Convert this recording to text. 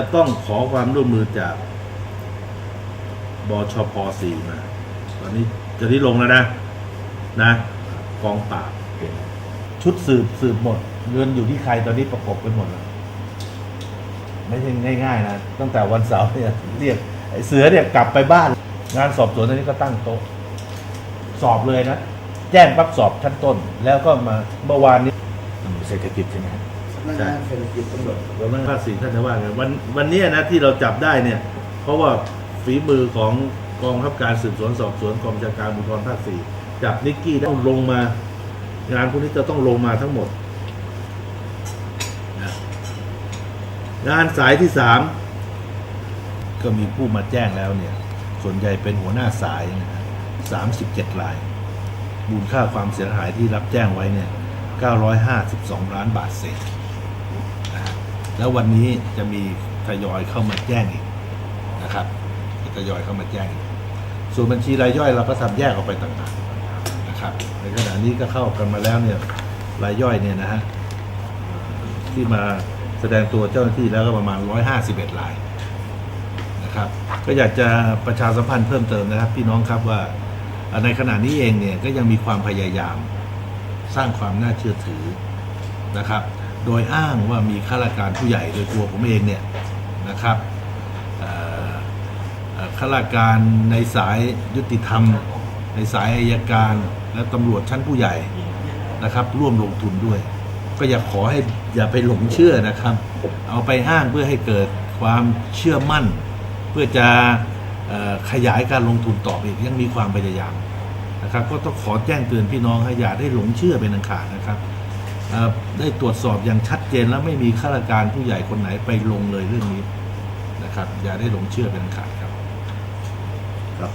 จะต้องขอความร่วมมือจากบชพสี่มา ตอนนี้จะที่ลงแล้วนะ นะกองปราบชุดสืบสืบหมดเงินอยู่ที่ใครตอนนี้ประกบกันหมดแล้วไม่ใช่ง่ายๆนะตั้งแต่วันเสาร์เนี่ยเรียกไอ้เสือเนี่ยกลับไปบ้าน งานสอบสวนตอนนี้ก็ตั้งโต๊ะ สอบเลยนะ แจ้งปั๊บสอบชั้นต้น แล้วก็มาเมื่อวานนี้เศรษฐกิจใช่ไหม นักงานเศรษฐกิจตำรวจเรานั่งภาคสี่ท่านจะว่าไงวันวันเนี้ยนะที่เราจับได้เนี่ย เพราะว่าฝีมือของกองบังคับการสืบสวนสอบสวนกองบัญชาการบุธรภาคสี่จับนิกกี้ได้ต้องลงมางานพวกนี้จะต้องลงมาทั้งหมดนะงานสายที่สามก็มีผู้มาแจ้งแล้วเนี่ย ส่วนใหญ่เป็นหัวหน้าสายนะฮะสามสิบเจ็ดรายมูลค่าความเสียหายที่รับแจ้งไว้เนี่ยเก้าร้อยห้าสิบสองล้านบาทเศษนะฮะ แล้ววันนี้จะมีทยอยเข้ามาแจ้งอีกนะครับทยอยเข้ามาแจ้งอีกส่วนบัญชีรายย่อยเราก็ทำแยกออกไปต่างหากนะครับ ในขณะนี้ก็เข้ากันมาแล้วเนี่ยรายย่อยเนี่ยนะฮะที่มาแสดงตัวเจ้าหน้าที่แล้วก็ประมาณ 151รายนะครับก็อยากจะประชาสัมพันธ์เพิ่มเติมนะครับ พี่น้องครับว่าในขณะนี้เองเนี่ยก็ยังมีความพยายาม สร้างความน่าเชื่อถือนะครับ โดยอ้างว่ามีข้าราชการผู้ใหญ่โดยตัวผมเองเนี่ยนะครับข้าราชการในสายยุติธรรม ในสายอายการและตำรวจชั้นผู้ใหญ่นะครับ ร่วมลงทุนด้วย ก็อยากขอให้อย่าไปหลงเชื่อนะครับ เอาไปอ้างเพื่อให้เกิดความเชื่อมั่น เพื่อจะขยายการลงทุนต่อไปอีกยังมีความพยายามนะครับ ก็ต้องขอแจ้งเตือนพี่น้องให้อย่าได้หลงเชื่อเป็นอันขาดนะครับ ได้ตรวจสอบอย่างชัดเจนแล้วไม่มีข้าราชการผู้ใหญ่คนไหนไปลงเลยเรื่องนี้นะครับ อย่าได้หลงเชื่อเป็นอันขาดครับครับ